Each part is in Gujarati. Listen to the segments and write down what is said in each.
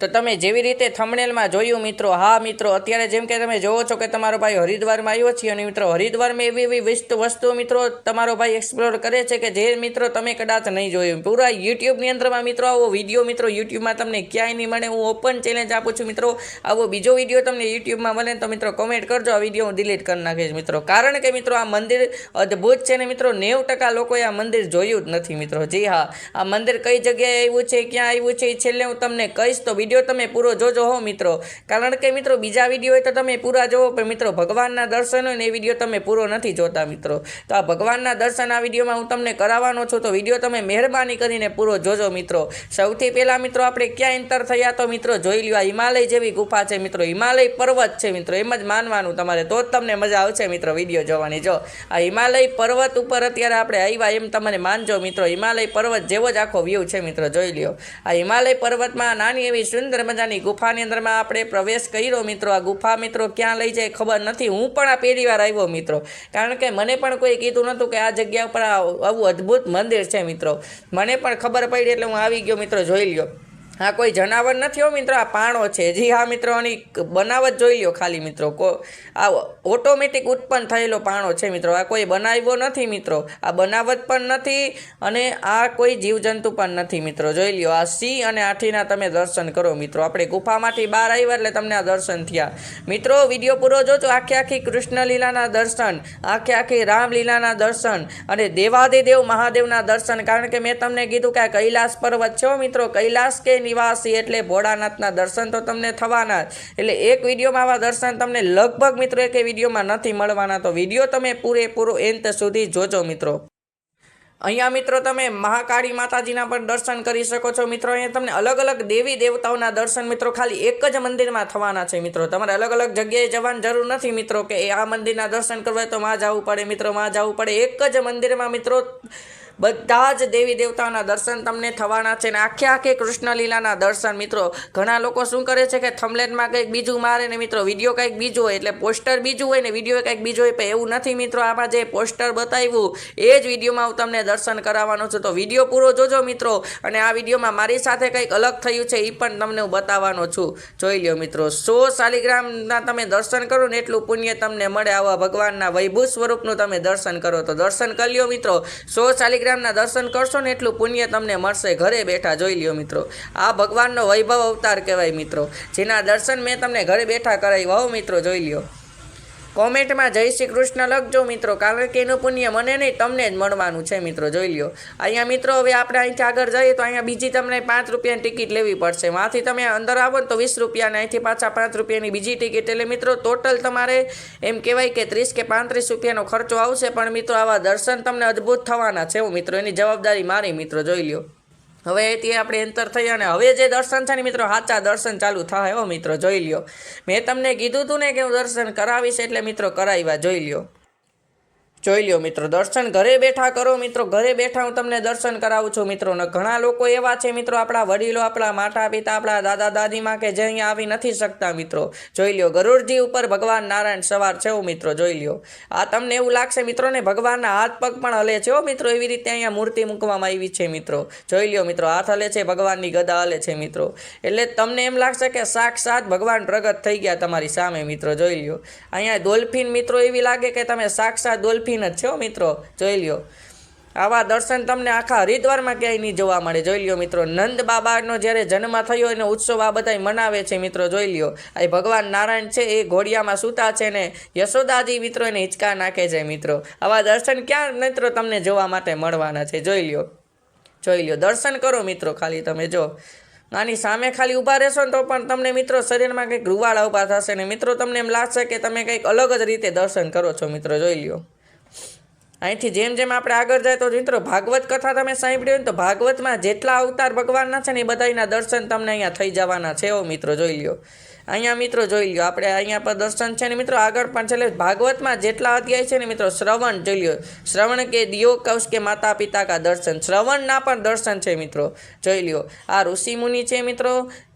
તો તમે જેવી રીતે થમણેલમાં જોયું મિત્રો, હા મિત્રો, અત્યારે જેમ કે તમે જોવો છો કે તમારો ભાઈ હરિદ્વારમાં આવ્યો છે અને મિત્રો, હરિદ્વારમાં એવી એવી વસ્તુ વસ્તુઓ મિત્રો તમારો ભાઈ એક્સપ્લોર કરે છે કે જે મિત્રો તમે કદાચ નહીં જોયું. પૂરા યુટ્યુબની અંદરમાં મિત્રો આવો વીડિયો મિત્રો યુટ્યુબમાં તમને ક્યાંય નહીં મળે. હું ઓપન ચેલેન્જ આપું છું મિત્રો. આવો બીજો વીડિયો તમને યુટ્યુબમાં મળે તો મિત્રો કોમેન્ટ કરજો. આ વીડિયો હું ડિલીટ કરી નાખીશ મિત્રો. કારણ કે મિત્રો આ મંદિર અદ્ભુત છે ને મિત્રો, નેવું ટકા લોકોએ આ મંદિર જોયું જ નથી મિત્રો. જી હા, આ મંદિર કઈ જગ્યાએ આવ્યું છે, ક્યાં આવ્યું છે એ છેલ્લે હું તમને કહીશ. તો વીડિયો તમે પૂરો જોજો હો મિત્રો. કારણ કે મિત્રો બીજા વીડિયો હોય તો તમે પૂરા જોવો, પણ મિત્રો ભગવાનના દર્શન હોય ને એ વીડિયો તમે પૂરો નથી જોતા મિત્રો. તો આ ભગવાનના દર્શન આ વિડીયોમાં હું તમને કરાવવાનો છું, તો વીડિયો તમે મહેરબાની કરીને પૂરો જોજો મિત્રો. સૌથી પહેલાં મિત્રો આપણે ક્યાં એન્ટર થયા તો મિત્રો જોઈ લ્યો, આ હિમાલય જેવી ગુફા છે મિત્રો. હિમાલય પર્વત છે મિત્રો, એમ જ માનવાનું તમારે, તો જ તમને મજા આવશે મિત્રો વીડિયો જોવાની. જો, આ હિમાલય પર્વત ઉપર અત્યારે આપણે આવ્યા એમ તમને માનજો મિત્રો. હિમાલય પર્વત જેવો જ આખો વ્યૂ છે મિત્રો, જોઈ લ્યો. આ હિમાલય પર્વતમાં નાની એવી સુંદર મજાની ગુફાની અંદરમાં આપણે પ્રવેશ કર્યો મિત્રો. આ ગુફા મિત્રો ક્યાં લઈ જાય ખબર નથી. હું પણ આ પહેલી વાર આવ્યો મિત્રો. કારણ કે મને પણ કોઈ કીધું નહોતું કે આ જગ્યા ઉપર આવું અદ્ભુત મંદિર છે મિત્રો. મને પણ ખબર પડી એટલે હું આવી ગયો મિત્રો, જોઈ લ્યો. હા, કોઈ જનાવર નથી હો મિત્રો, આ પાણો છે. જી હા મિત્રો, આની બનાવટ જોઈ લ્યો ખાલી મિત્રો. કો આ ઓટોમેટિક ઉત્પન્ન થયેલો પાણો છે મિત્રો. આ કોઈ બનાવ્યો નથી મિત્રો. આ બનાવટ પણ નથી અને આ કોઈ જીવજંતુ પણ નથી મિત્રો. જોઈ લ્યો, આ સિંહ અને આઠીના તમે દર્શન કરો મિત્રો. આપણે ગુફામાંથી બહાર આવ્યા એટલે તમને આ દર્શન થયા. મિત્રો, વીડિયો પૂરો જોજો. આખે આખી કૃષ્ણ લીલાના દર્શન, આખે આખી રામલીલાના દર્શન અને દેવાદેદેવ મહાદેવના દર્શન. કારણ કે મેં તમને કીધું કે આ કૈલાસ પર્વત છે મિત્રો. કૈલાસ કે નિવાસી એટલે ભોળાનાથના દર્શન તો તમને થવાના. એટલે એક વિડીયોમાં આવા દર્શન તમને લગભગ મિત્રો એક વિડીયોમાં નથી મળવાના. તો વીડિયો તમે પૂરેપૂરો એન્ત સુધી જોજો મિત્રો. અહીંયા મિત્રો તમે મહાકાળી માતાજીના પણ દર્શન કરી શકો છો મિત્રો. અહીંયા તમને અલગ અલગ દેવી દેવતાઓના દર્શન મિત્રો ખાલી એક જ મંદિરમાં થવાના છે મિત્રો. તમારે અલગ અલગ જગ્યાએ જવાની જરૂર નથી મિત્રો કે આ મંદિરના દર્શન કરવા તો માં જવું પડે, મિત્રો માં જવું પડે. એક જ મંદિરમાં મિત્રો બધા જ દેવી દેવતાઓના દર્શન તમને થવાના છે ને આખે આખે કૃષ્ણલીલાના દર્શન. મિત્રો, ઘણા લોકો શું કરે છે કે થમલેટમાં કંઈક બીજું મારે ને મિત્રો, વીડિયો કંઈક બીજું હોય એટલે પોસ્ટર બીજું હોય ને વીડિયો કંઈક બીજો હોય, પણ એવું નથી મિત્રો, આમાં જે પોસ્ટર બતાવ્યું એ જ વિડીયોમાં હું તમને દર્શન કરાવવાનો છું. તો વીડિયો પૂરો જોજો મિત્રો, અને આ વિડીયોમાં મારી સાથે કંઈક અલગ થયું છે એ પણ તમને હું બતાવવાનો છું. જોઈ લ્યો મિત્રો, સો શાલિગ્રામના તમે દર્શન કરો ને એટલું પુણ્ય તમને મળે આવા ભગવાનના વૈભવ સ્વરૂપનું તમે દર્શન કરો. તો દર્શન કરી લ્યો મિત્રો, સો શાલિગ્રામના દર્શન કરશો ને એટલું પુણ્ય તમને મળશે. ઘરે બેઠા જોઈ લ્યો મિત્રો. આ ભગવાનનો વૈભવ અવતાર કહેવાય મિત્રો. જેના દર્શન મેં તમને ઘરે બેઠા કરાવ્યા હો મિત્રો, જોઈ લ્યો. કોમેન્ટમાં જય શ્રી કૃષ્ણ લખજો મિત્રો, કારણ કે એનું પુણ્ય મને નહીં, તમને જ મળવાનું છે મિત્રો, જોઈ લ્યો. અહીંયા મિત્રો, હવે આપણે અહીંથી આગળ જઈએ તો અહીંયા બીજી તમને પાંચ રૂપિયાની ટિકિટ લેવી પડશે. વાંથી તમે અંદર આવો ને તો વીસ રૂપિયાને અહીંથી પાછા પાંચ રૂપિયાની બીજી ટિકિટ. એટલે મિત્રો ટોટલ તમારે એમ કહેવાય કે ત્રીસ કે પાંત્રીસ રૂપિયાનો ખર્ચો આવશે, પણ મિત્રો, આવા દર્શન તમને અદ્ભુત થવાના છે હું મિત્રો. એની જવાબદારી મારી મિત્રો, જોઈ લ્યો. હવે તે આપણે એન્ટર થઈ અને હવે જે દર્શન છે ને મિત્રો, સાચા દર્શન ચાલુ થાય હો મિત્રો, જોઈ લ્યો. મેં તમને કીધું હતું ને કે હું દર્શન કરાવીશ એટલે મિત્રો કરાવ્યા, જોઈ લ્યો. જોઈ લ્યો મિત્રો, દર્શન ઘરે બેઠા કરો મિત્રો, ઘરે બેઠા હું તમને દર્શન કરાવું છું મિત્રો. ઘણા લોકો એવા છે મિત્રો, આપણા વડીલો, આપણા માતા પિતા આપણા દાદા દાદીમાં કે જે અહીંયા આવી નથી શકતા મિત્રો. જોઈ લ્યો, ગરુડજી ઉપર ભગવાન નારાયણ સવાર છે મિત્રો, જોઈ લ્યો. આ તમને એવું લાગશે મિત્રો, ને ભગવાનના હાથ પગ પણ હલે છે હો મિત્રો, એવી રીતે અહીંયા મૂર્તિ મૂકવામાં આવી છે મિત્રો. જોઈ લ્યો મિત્રો, હાથ હલે છે, ભગવાનની ગદા હલે છે મિત્રો. એટલે તમને એમ લાગશે કે સાક્ષાત ભગવાન પ્રગટ થઈ ગયા તમારી સામે મિત્રો, જોઈ લ્યો. અહીંયા ડોલ્ફિન મિત્રો, એવી લાગે કે તમે સાક્ષાત ડોલ્ફિન જ છો મિત્રો, જોઈ લ્યો. આવા દર્શન તમને આખા હરિદ્વારમાં ક્યાંય નહીં જોવા મળે. જોઈ લ્યો મિત્રો, નંદ બાબાનો જ્યારે જન્મ થયો એનો ઉત્સવ આ બધા મનાવે છે મિત્રો, જોઈ લ્યો. આ ભગવાન નારાયણ છે, એ ઘોડિયામાં સૂતા છે ને યશોદાજી મિત્રો એને હિંચકા નાખે છે મિત્રો. આવા દર્શન ક્યાં મિત્રો તમને જોવા માટે મળવાના છે, જોઈ લ્યો. જોઈ લ્યો, દર્શન કરો મિત્રો ખાલી તમે, જો. આની સામે ખાલી ઊભા રહેશો ને તો પણ તમને મિત્રો શરીરમાં કંઈક રૂવાળા ઊભા થશે ને મિત્રો તમને એમ લાગશે કે તમે કંઈક અલગ જ રીતે દર્શન કરો છો મિત્રો, જોઈ લ્યો. અહીંથી જેમ જેમ આપણે આગળ જાય તો મિત્રો ભાગવત કથા તમે સાંભળી હોય તો ભાગવતમાં જેટલા અવતાર ભગવાનના છે ને એ બધાના દર્શન તમને અહીંયા થઈ જવાના છે એવો મિત્રો, જોઈ લ્યો. અહીંયા મિત્રો જોઈ લ્યો, આપણે અહીંયા પર દર્શન છે ને મિત્રો આગળ પણ છેલ્લે ભાગવતમાં જેટલા અધ્યાય છે ને મિત્રો શ્રવણ જોઈ લ્યો. શ્રવણ કે દિયો કૌશ કે માતા પિતા કા દર્શન. શ્રવણના પણ દર્શન છે મિત્રો, જોઈ લ્યો. આ ઋષિમુનિ છે મિત્રો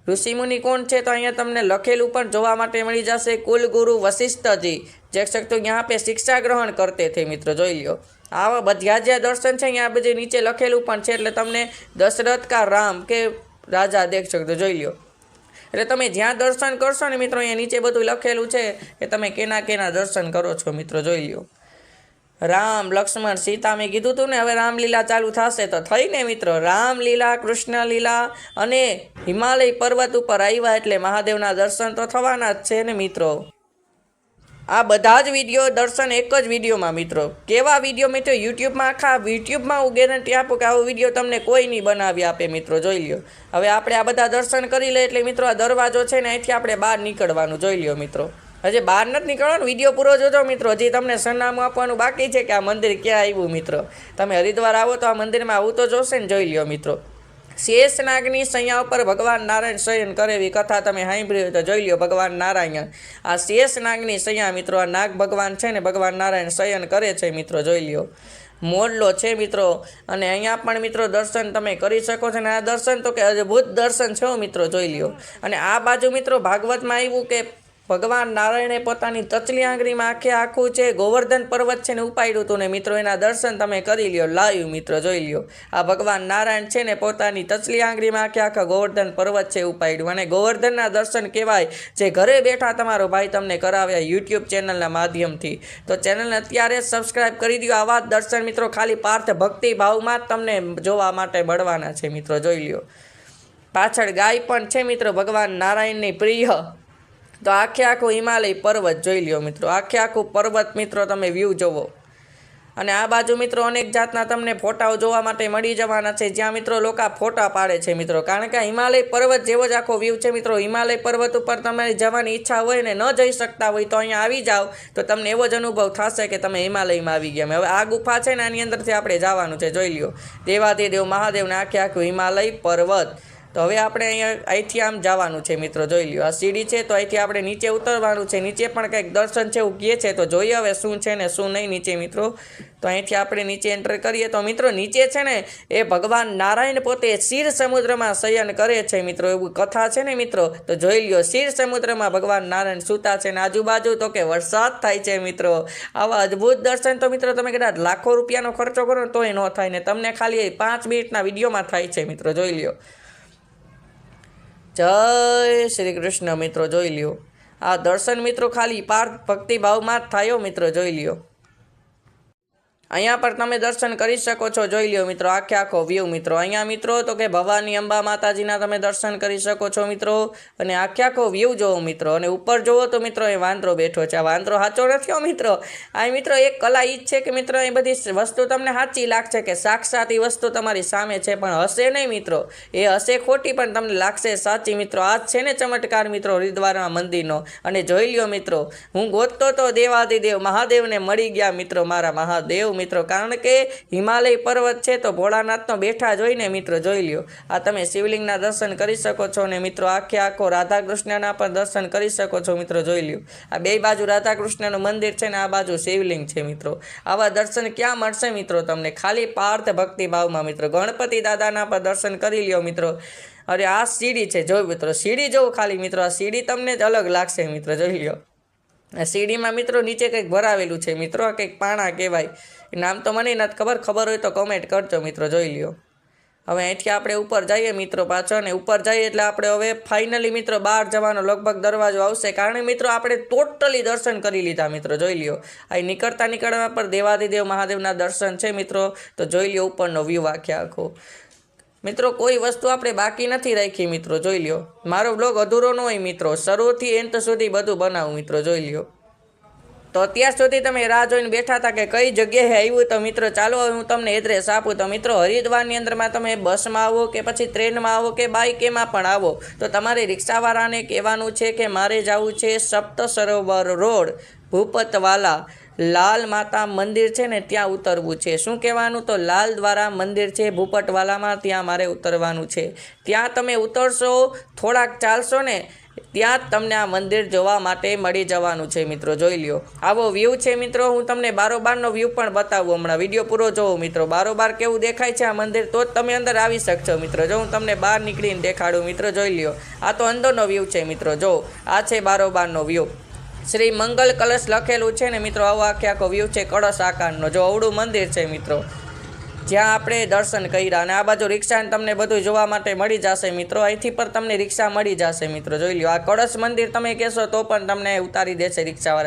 ઋષિમુનિ કોણ છે તો અહીંયા તમને લખેલું પણ જોવા માટે મળી જશે કુલગુરુ વશિષ્ઠજી. જે શકતો યહાં આપે શિક્ષા ગ્રહણ કરતે થે મિત્રો, જોઈ લો આવા બધા જે દર્શન છે અહીંયા બધે નીચે લખેલું પણ છે, એટલે તમને દશરથ કા રામ કે રાજા દેખ શકતો, જોઈ લો એટલે તમે જ્યાં દર્શન કરશો ને મિત્રો, અહીંયા નીચે બધું લખેલું છે, એ તમે કેના કેના દર્શન કરો છો મિત્રો, જોઈ લો રામ લક્ષ્મણ સીતા મેં કીધું હતું ને, હવે રામલીલા ચાલુ થશે તો થઈ ને મિત્રો. રામલીલા, કૃષ્ણલીલા અને હિમાલય પર્વત ઉપર આવ્યા એટલે મહાદેવના દર્શન તો થવાના જ છે ને મિત્રો. આ બધા જ વીડિયો દર્શન એક જ વિડીયોમાં મિત્રો. કેવા વીડિયો મિત્રો? યુટ્યુબમાં આખા યુટ્યુબમાં હું ગેરંટી આપું કે આવો વીડિયો તમને કોઈ નહીં બનાવી આપે મિત્રો, જોઈ લ્યો. હવે આપણે આ બધા દર્શન કરી લઈએ એટલે મિત્રો આ દરવાજો છે ને, અહીંથી આપણે બહાર નીકળવાનું, જોઈ લ્યો મિત્રો. હજી બહાર નથી નીકળવાનું. વીડિયો પૂરો જોજો મિત્રો. હજી તમને સરનામું આપવાનું બાકી છે કે આ મંદિર ક્યાં આવ્યું મિત્રો? તમે હરિદ્વાર આવો તો આ મંદિરમાં આવું તો જોશે ને, જોઈ લ્યો મિત્રો. શેષનાગની સૈયા ઉપર ભગવાન નારાયણ શયન કરે એવી કથા તમે સાંભળી તો જોઈ લ્યો ભગવાન નારાયણ. આ શેષનાગની સૈયા મિત્રો, આ નાગ ભગવાન છે ને, ભગવાન નારાયણ શયન કરે છે મિત્રો, જોઈ લ્યો. મોરલો છે મિત્રો. અને અહીંયા પણ મિત્રો દર્શન તમે કરી શકો છો ને, આ દર્શન તો કે અદભુત દર્શન છે મિત્રો, જોઈ લ્યો. અને આ બાજુ મિત્રો ભાગવતમાં આવ્યું કે ભગવાન નારાયણે પોતાની તચલી આંગળીમાં આખે આખું છે ગોવર્ધન પર્વત છે ને ઉપાડ્યું હતું ને મિત્રો, એના દર્શન તમે કરી લ્યો, લાઈવ મિત્રો, જોઈ લ્યો. આ ભગવાન નારાયણ છે ને પોતાની તચલી આંગળીમાં આખે આખા ગોવર્ધન પર્વત છે ઉપાડ્યું. અને ગોવર્ધનના દર્શન કહેવાય, જે ઘરે બેઠા તમારો ભાઈ તમને કરાવ્યા યુટ્યુબ ચેનલના માધ્યમથી. તો ચેનલને અત્યારે જ સબસ્ક્રાઈબ કરી દો આવા દર્શન મિત્રો, ખાલી પાર્થ ભક્તિ ભાવમાં જ તમને જોવા માટે મળવાના છે મિત્રો, જોઈ લ્યો. પાછળ ગાય પણ છે મિત્રો, ભગવાન નારાયણની પ્રિય. તો આખે આખું હિમાલય પર્વત જોઈ લ્યો મિત્રો. આખે આખું પર્વત મિત્રો તમે વ્યૂ જોવો. અને આ બાજુ મિત્રો અનેક જાતના તમને ફોટાઓ જોવા માટે મળી જવાના છે. જ્યાં મિત્રો લોકો ફોટા પાડે છે મિત્રો. કારણ કે હિમાલય પર્વત જેવો જ આખો વ્યૂ છે મિત્રો. હિમાલય પર્વત ઉપર તમારી જવાની ઈચ્છા હોય ને ન જઈ શકતા હોય તો અહીંયા આવી જાઓ તો તમને એવો જ અનુભવ થશે કે તમે હિમાલયમાં આવી ગયા. હવે આ ગુફા છે ને આની અંદરથી આપણે જવાનું છે. જોઈ લ્યો. દેવાધિદેવ મહાદેવને આખે આખું હિમાલય પર્વત. તો હવે આપણે અહીંયા અહીંથી આમ જવાનું છે મિત્રો, જોઈ લ્યો. આ સીડી છે તો અહીંથી આપણે નીચે ઉતરવાનું છે. નીચે પણ કંઈક દર્શન છે એવું કહે છે તો જોઈએ હવે શું છે ને શું નહીં નીચે મિત્રો. તો અહીંથી આપણે નીચે એન્ટર કરીએ. તો મિત્રો, નીચે છે ને એ ભગવાન નારાયણ પોતે શીર સમુદ્રમાં શયન કરે છે મિત્રો. એવું કથા છે ને મિત્રો. તો જોઈ લ્યો, શીર સમુદ્રમાં ભગવાન નારાયણ સૂતા છે ને આજુબાજુ તો કે વરસાદ થાય છે મિત્રો. આવા અદ્ભુત દર્શન તો મિત્રો તમે કદાચ લાખો રૂપિયાનો ખર્ચો કરો તોય ન થાય ને તમને ખાલી પાંચ મિનિટના વિડીયોમાં થાય છે મિત્રો, જોઈ લ્યો. જય શ્રી કૃષ્ણ મિત્રો, જોઈ લ્યો. આ દર્શન મિત્રો ખાલી પાર્થ ભક્તિભાવમાં જ થયો મિત્રો, જોઈ લ્યો. અહીંયા પર તમે દર્શન કરી શકો છો. જોઈ લ્યો મિત્રો, આખે આખો વ્યૂ મિત્રો. અહીંયા મિત્રો, તો કે ભવાની અંબા માતાજીના તમે દર્શન કરી શકો છો મિત્રો. અને આખે આખો વ્યૂ જોવો મિત્રો. અને ઉપર જોવો તો મિત્રો એ વાંદરો બેઠો છે. આ વાંદરો સાચો નથી મિત્રો. આ મિત્રો, એક કલા ઈ જ છે કે મિત્રો, એ બધી વસ્તુ તમને સાચી લાગશે કે સાક્ષાત એ વસ્તુ તમારી સામે છે, પણ હશે નહીં મિત્રો. એ હશે ખોટી, પણ તમને લાગશે સાચી મિત્રો. આ છે ને ચમત્કાર મિત્રો હરિદ્વારમાં મંદિરનો. અને જોઈ લ્યો મિત્રો, હું ગોતતો તો દેવાદિદેવ મહાદેવને મળી ગયા મિત્રો, મારા મહાદેવ મિત્રો. કારણ કે હિમાલય પર્વત છે તો ભોળાનાથનો બેઠા જોઈને મિત્રો જોઈ લ્યો. આ તમે શિવલિંગના દર્શન કરી શકો છો અને મિત્રો આખે આખો રાધા કૃષ્ણના પણ દર્શન કરી શકો છો મિત્રો જોઈ લ્યો. આ બે બાજુ રાધા કૃષ્ણનું મંદિર છે ને આ બાજુ શિવલિંગ છે મિત્રો. આવા દર્શન ક્યાં મળશે મિત્રો તમને? ખાલી પાર્થ ભક્તિ ભાવમાં મિત્રો. ગણપતિ દાદાના પણ દર્શન કરી લ્યો મિત્રો. અરે આ સીડી છે જો મિત્રો? સીડી જોવું ખાલી મિત્રો. આ સીડી તમને જ અલગ લાગશે મિત્રો. જોઈ લ્યો. સીડીમાં મિત્રો નીચે કંઈક ભરાવેલું છે. મિત્રો, આ કંઈક પાણા કહેવાય. નામ તો મને નથી ખબર. ખબર હોય તો કમેન્ટ કરજો મિત્રો, જોઈ લ્યો. હવે અહીંથી આપણે ઉપર જઈએ મિત્રો પાછો અને ઉપર જઈએ એટલે આપણે હવે ફાઇનલી મિત્રો બહાર જવાનો લગભગ દરવાજો આવશે. કારણ મિત્રો, આપણે ટોટલી દર્શન કરી લીધા મિત્રો, જોઈ લ્યો. અહીં નીકળતા નીકળવા પર દેવાદિદેવ મહાદેવના દર્શન છે મિત્રો. તો જોઈ લ્યો ઉપરનો વ્યૂ આખે આખો. મિત્રો, કોઈ વસ્તુ આપણે બાકી નથી રાખી મિત્રો, જોઈ લ્યો. મારો બ્લોગ અધૂરો ન હોય મિત્રો. શરૂથી એન્ટ સુધી બધું બનાવું મિત્રો, જોઈ લ્યો. તો અત્યાર સુધી તમે રાહ જોઈને બેઠા હતા કે કઈ જગ્યાએ આવ્યું તો મિત્રો, ચાલો હું તમને એડ્રેસ આપું. તો મિત્રો, હરિદ્વારની અંદરમાં તમે બસમાં આવો કે પછી ટ્રેનમાં આવો કે બાઇક એમાં પણ આવો. તો તમારે રિક્ષાવાળાને કહેવાનું છે કે મારે જવું છે સપ્ત સરોવર રોડ, ભૂપતવાલા. લાલ માતા મંદિર છે ને, ત્યાં ઉતરવું છે. શું કહેવાનું? તો લાલ દ્વારા મંદિર છે, ભૂપટવાલામાં ત્યાં મારે ઉતરવાનું છે. ત્યાં તમે ઉતરશો, થોડાક ચાલશો ને, ત્યાં તમને આ મંદિર જોવા માટે મળી જવાનું છે, મિત્રો. જોઈ લ્યો. આવો વ્યૂ છે, મિત્રો. હું તમને બારોબારનો વ્યૂ પણ બતાવું હમણાં. વીડિયો પૂરો જોવો, મિત્રો. બારોબાર કેવું દેખાય છે આ મંદિર, તો જ તમે અંદર આવી શકશો, મિત્રો. જો હું તમને બહાર નીકળીને દેખાડું, મિત્રો. જોઈ લ્યો. આ તો અંદરનો વ્યૂ છે, મિત્રો. જો, આ છે બારોબારનો વ્યૂ શ્રી મંગલ કલશ લખેલું છે ને મિત્રો, આવો આખે આખો વ્યૂ છે, કળશ આકારનો. જો અવડું મંદિર છે મિત્રો, જ્યાં આપણે દર્શન કર્યા અને આ બાજુ રિક્ષા તમને બધું જોવા માટે મળી જશે મિત્રો. અહીંથી પણ તમને રિક્ષા મળી જશે મિત્રો. જોઈ લ્યો, આ કળશ મંદિર તમે કહેશો તો પણ તમને ઉતારી દેશે રિક્ષાવાળા.